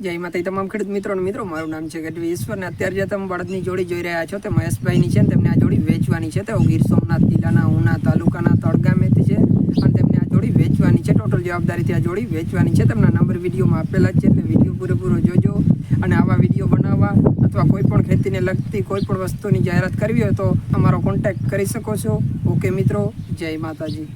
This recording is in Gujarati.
જય માતા તમામ ખેડૂત મિત્રો મિત્રો, મારું નામ છે ગઢવી ઈશ્વર ને અત્યારે જે તમે બળદની જોડી જોઈ રહ્યા છો તે મહેશભાઈની છે તેમને આ જોડી વેચવાની છે. તેઓ ગીર સોમનાથ જિલ્લાના ઉના તાલુકાના તળગામેથી છે અને તેમને આ જોડી વેચવાની છે. ટોટલ જવાબદારીથી આ જોડી વેચવાની છે. તેમના નંબર વિડીયોમાં આપેલા જ છે એટલે વીડિયો પૂરેપૂરો જોજો અને આવા વીડિયો બનાવવા અથવા કોઈ પણ ખેતીને લગતી કોઈ પણ વસ્તુની જાહેરાત કરવી હોય તો અમારો કોન્ટેક્ટ કરી શકો છો. ઓકે મિત્રો, જય માતાજી.